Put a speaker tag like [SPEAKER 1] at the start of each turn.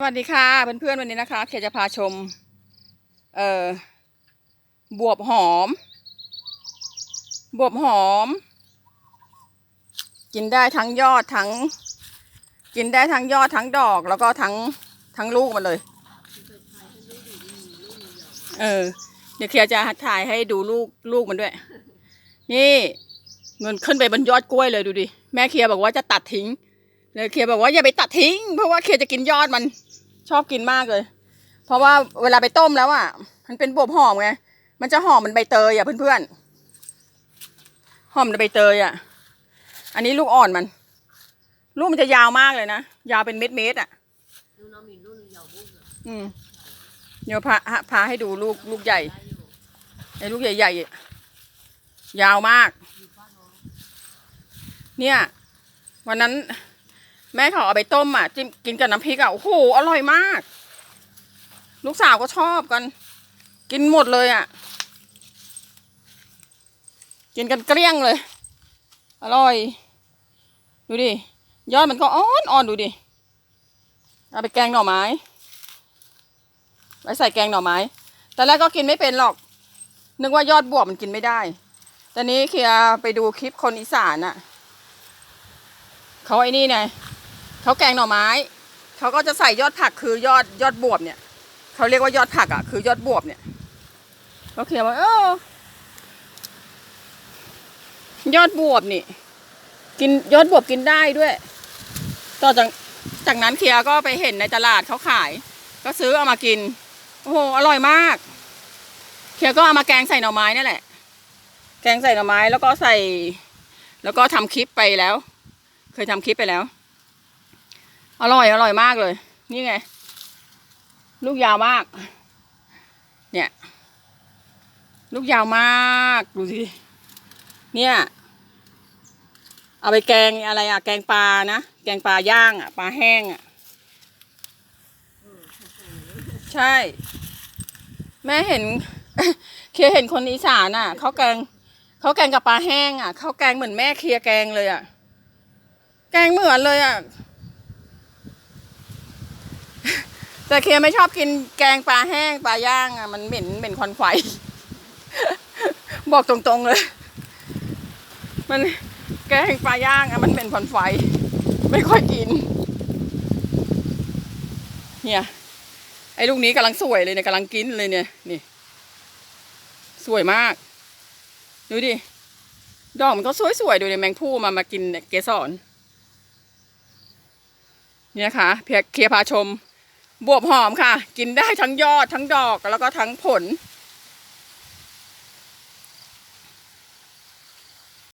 [SPEAKER 1] สวัสดีค่ะเพื่อนๆวันนี้นะคะเคจะพาชม เอ่อบวบหอม บวบหอม กินได้ทั้งยอดทั้ง กินได้ทั้งยอดทั้งดอก แล้วก็ทั้งทั้งลูกมันเลย เออ เดี๋ยวเคจะถ่ายให้ดูลูกลูกมันด้วย นี่มันขึ้นไปบนยอดกล้วยเลยดูดิแม่เคลียบอกว่าจะตัดทิ้งเลยเคลียบอกว่าอย่าไปตัดทิ้ง เพราะว่าเคลียจะกินยอดมัน ชอบกินมากเลย เพราะว่าเวลาไปต้มแล้วอะ มันเป็นบวบหอมไง มันจะหอมเหมันใบเตยอะเพื่อนๆ หอมเหมันใบเตยอะ อันนี้ลูกอ่อนมัน ลูกมันจะยาวมากเลยนะ ยาวเป็นเม็ดเม็ดๆอะอืมเดี๋ยวพาพาให้ดูลูกลูกใหญ่ไอ้ลูกใหญ่ๆอะยาวมาก เนี่ย วันนั้น แม่เขาเอาไปต้มอะจิ้มกินกับน้ำพริกอะโอ้โหอร่อยมาก ลูกสาวก็ชอบกัน กินหมดเลยอะ กินกันเกลี้ยงเลย อร่อย ดูดิ ยอดมันก็อ่อนอ่อนดูดิ เอาไปแกงหน่อไม้ ไว้ใส่แกงหน่อไม้ แต่แรกก็กินไม่เป็นหรอก นึกว่ายอดบวบมันกินไม่ได้ตอนนี้เคลียไปดูคลิปคนอีสานอะ เขาไอ้นี่ไง เขาแกงหน่อไม้เขาก็จะใส่ยอดผักคือยอดยอดบวบเนี่ยเขาเรียกว่ายอดผักอะคือยอดบวบเนี่ยเขาเขียนว่าเออยอดบวบนี่ กินยอดบวบกินได้ด้วย ต่อจากจากนั้นเคียก็ไปเห็นในตลาดเขาขาย ก็ซื้อเอามากินโอ้โหอร่อยมากเคียก็เอามาแกงใส่หน่อไม้นี่แหละ แกงใส่หน่อไม้แล้วก็ใส่ แล้วก็ทำคลิปไปแล้ว เคยทำคลิปไปแล้ว อร่อยอร่อยมากเลย นี่ไง ลูกยาวมาก เนี่ย ลูกยาวมากดูสิเนี่ย เอาไปแกงอะไรอะแกงปลานะแกงปลาย่างอะปลาแห้งอะใช่ แม่เห็น เคยเห็นคนอีสานอะเขาแกงเขาแกงกับปลาแห้งอะเขาแกงเหมือนแม่เคลียแกงเลยอะแกงเหมือนเลยอะ แต่เคียไม่ชอบกินแกงปลาแห้งปลาย่างอะมันเหม็นเหม็นควันไฟบอกตรงๆเลย มันแกงปลาย่างอะมันเป็นควันไฟ ไม่ค่อยกิน เนี่ยไอ้ลูกนี้กำลังสวยเลยเนี่ยกำลังกินเลยเนี่ยนี่สวยมาก ดูดิดอกมันก็สวยๆดูดิแมงผู้มามากินเนี่ยเกสรเนี่ยค่ะเพียเคียพาชม บวบหอมค่ะ กินได้ทั้งยอดทั้งดอกแล้วก็ทั้งผล